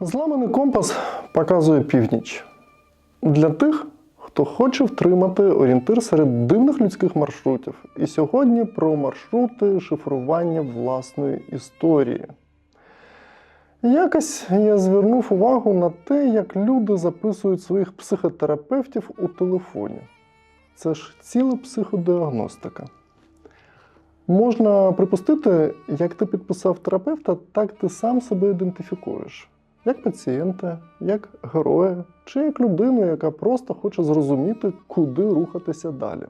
Зламаний компас показує північ. Для тих, хто хоче втримати орієнтир серед дивних людських маршрутів. І сьогодні про маршрути шифрування власної історії. Якось я звернув увагу на те, як люди записують своїх психотерапевтів у телефоні. Це ж ціла психодіагностика. Можна припустити, як ти підписав терапевта, так ти сам себе ідентифікуєш. Як пацієнта, як героя, чи як людину, яка просто хоче зрозуміти, куди рухатися далі.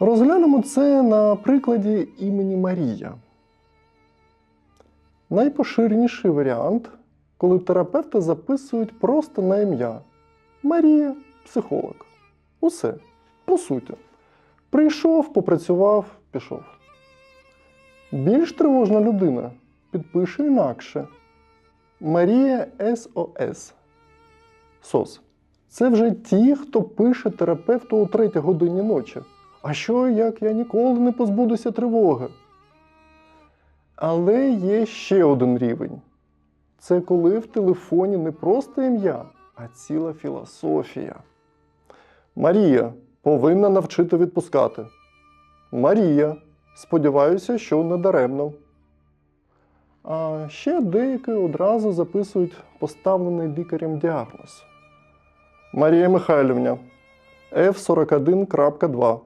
Розглянемо це на прикладі імені Марія. Найпоширеніший варіант, коли терапевти записують просто на ім'я Марія, психолог. Усе, по суті. Прийшов, попрацював, пішов. Більш тривожна людина підпише інакше. Марія СОС. СОС. Це вже ті, хто пише терапевту о 3 годині ночі. А що, як я ніколи не позбудуся тривоги? Але є ще один рівень. Це коли в телефоні не просто ім'я, а ціла філософія. Марія повинна навчити відпускати. Марія. Сподіваюся, що не даремно. А ще деякі одразу записують поставлений лікарем діагноз. Марія Михайлівна F41.2.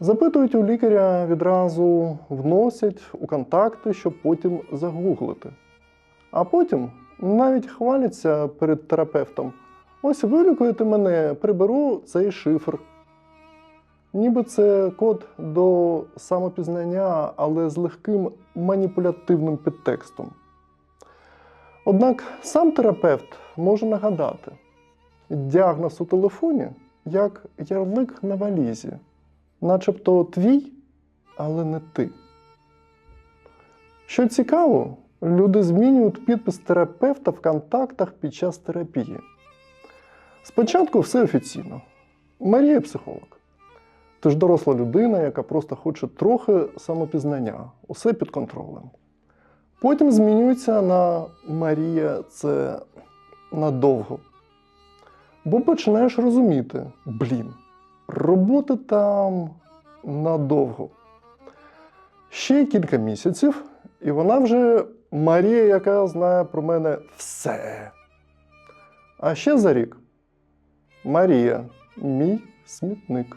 Запитують у лікаря відразу вносять у контакти, щоб потім загуглити. А потім навіть хваляться перед терапевтом. Ось вилікуєте мене, приберу цей шифр. Ніби це код до самопізнання, але з легким маніпулятивним підтекстом. Однак сам терапевт може нагадати, діагноз у телефоні як ярлик на валізі, начебто твій, але не ти. Що цікаво, люди змінюють підпис терапевта в контактах під час терапії. Спочатку все офіційно. Марія психолог. Ти ж доросла людина, яка просто хоче трохи самопізнання, усе під контролем. Потім змінюється на Марія це надовго. Бо починаєш розуміти, блін, роботи там надовго. Ще кілька місяців, і вона вже Марія, яка знає про мене все. А ще за рік Марія, мій смітник.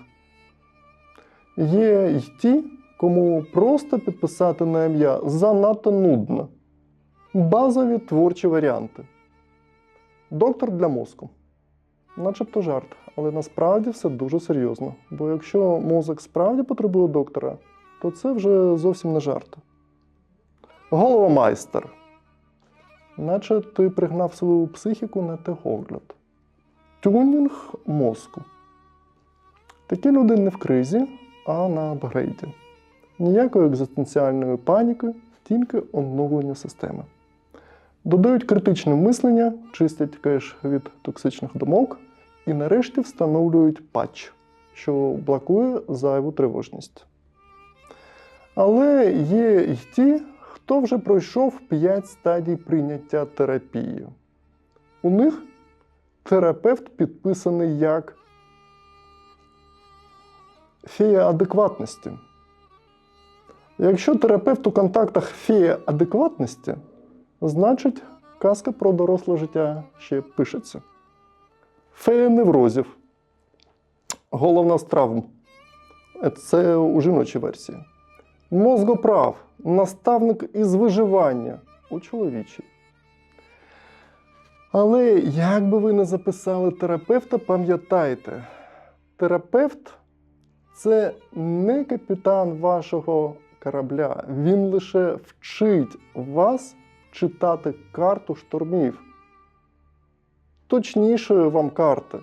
Є й ті, кому просто підписати на ім'я занадто нудно. Базові творчі варіанти. Доктор для мозку. Начебто жарт, але насправді все дуже серйозно. Бо якщо мозок справді потребує доктора, то це вже зовсім не жарт. Головомайстер. Наче ти пригнав свою психіку на техогляд. Тюнінг мозку. Такі люди не в кризі, а на апгрейді. Ніякої екзистенціальної паніки, тільки оновлення системи. Додають критичне мислення, чистять кеш від токсичних думок і нарешті встановлюють патч, що блокує зайву тривожність. Але є й ті, хто вже пройшов 5 стадій прийняття терапії. У них терапевт підписаний як фея адекватності. Якщо терапевт у контактах фея адекватності, значить казка про доросле життя ще пишеться. Фея неврозів. Головна з травм. Це у жіночій версії. Мозгоправ. Наставник із виживання у чоловічій. Але як би ви не записали терапевта, пам'ятайте, терапевт це не капітан вашого корабля. Він лише вчить вас читати карту штормів. Точнішої вам карти.